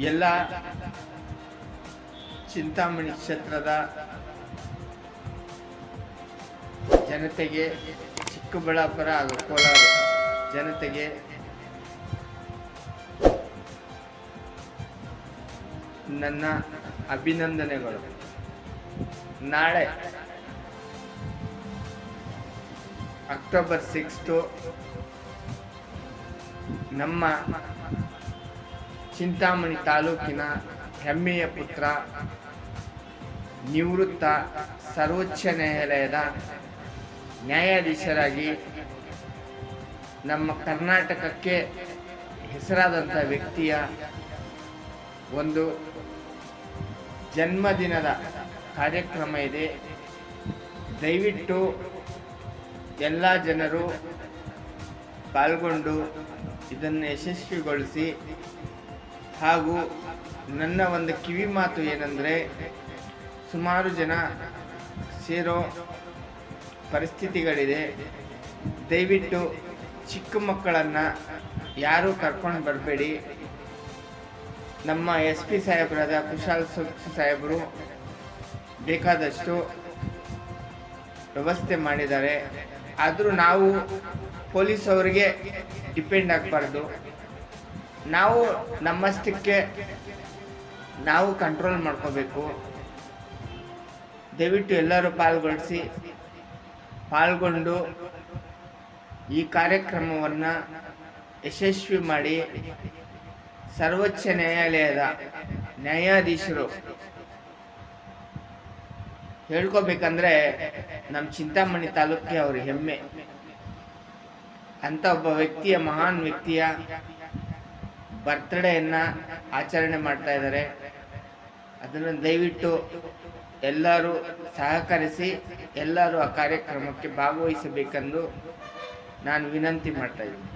ಎಲ್ಲ ಚಿಂತಾಮಣಿ ಕ್ಷೇತ್ರದ ಜನತೆಗೆ ಚಿಕ್ಕಬಳ್ಳಾಪುರ ಹಾಗೂ ಕೋಲಾರ ಜನತೆಗೆ ನನ್ನ ಅಭಿನಂದನೆಗಳು. ನಾಳೆ ಅಕ್ಟೋಬರ್ ಸಿಕ್ಸ್ತು ನಮ್ಮ ಚಿಂತಾಮಣಿ ತಾಲೂಕಿನ ಹೆಮ್ಮೆಯ ಪುತ್ರ, ನಿವೃತ್ತ ಸರ್ವೋಚ್ಚ ನ್ಯಾಯಾಲಯದ ನ್ಯಾಯಾಧೀಶರಾಗಿ ನಮ್ಮ ಕರ್ನಾಟಕಕ್ಕೆ ಹೆಸರಾದಂಥ ವ್ಯಕ್ತಿಯ ಒಂದು ಜನ್ಮದಿನದ ಕಾರ್ಯಕ್ರಮ ಇದೆ. ದಯವಿಟ್ಟು ಎಲ್ಲ ಜನರು ಪಾಲ್ಗೊಂಡು ಇದನ್ನು ಯಶಸ್ವಿಗೊಳಿಸಿ ಹಾಗೂ ನನ್ನ ಒಂದು ಕಿವಿ ಮಾತು ಏನಂದರೆ, ಸುಮಾರು ಜನ ಸೇರೋ ಪರಿಸ್ಥಿತಿಗಳಿದೆ. ದಯವಿಟ್ಟು ಚಿಕ್ಕ ಮಕ್ಕಳನ್ನು ಯಾರೂ ಕರ್ಕೊಂಡು ಬರಬೇಡಿ. ನಮ್ಮ ಎಸ್ ಪಿ ಸಾಹೇಬರಾದ ಕುಶಾಲ್ ಸುಖ್ ಸಾಹೇಬರು ಬೇಕಾದಷ್ಟು ವ್ಯವಸ್ಥೆ ಮಾಡಿದ್ದಾರೆ. ಆದರೂ ನಾವು ಪೊಲೀಸ್ ಅವರಿಗೆ ಡಿಪೆಂಡ್ ಆಗಬಾರ್ದು. ನಾವು ನಮ್ಮಷ್ಟಕ್ಕೆ ನಾವು ಕಂಟ್ರೋಲ್ ಮಾಡ್ಕೋಬೇಕು. ದಯವಿಟ್ಟು ಎಲ್ಲರೂ ಪಾಲ್ಗೊಳಿಸಿ, ಪಾಲ್ಗೊಂಡು ಈ ಕಾರ್ಯಕ್ರಮವನ್ನು ಯಶಸ್ವಿ ಮಾಡಿ. ಸರ್ವೋಚ್ಚ ನ್ಯಾಯಾಲಯದ ನ್ಯಾಯಾಧೀಶರು ಹೇಳ್ಕೋಬೇಕಂದ್ರೆ ನಮ್ಮ ಚಿಂತಾಮಣಿ ತಾಲೂಕಿಗೆ ಅವ್ರ ಹೆಮ್ಮೆ. ಅಂತ ಒಬ್ಬ ವ್ಯಕ್ತಿಯ ಮಹಾನ್ ವ್ಯಕ್ತಿಯ ಬರ್ತ್ಡೇಯನ್ನ ಆಚರಣೆ ಮಾಡ್ತಾ ಇದ್ದಾರೆ. ಅದನ್ನು ದಯವಿಟ್ಟು ಎಲ್ಲರೂ ಸಹಕರಿಸಿ, ಎಲ್ಲರೂ ಆ ಕಾರ್ಯಕ್ರಮಕ್ಕೆ ಭಾಗವಹಿಸಬೇಕೆಂದು ನಾನು ವಿನಂತಿ ಮಾಡ್ತಾ ಇದ್ದೀನಿ.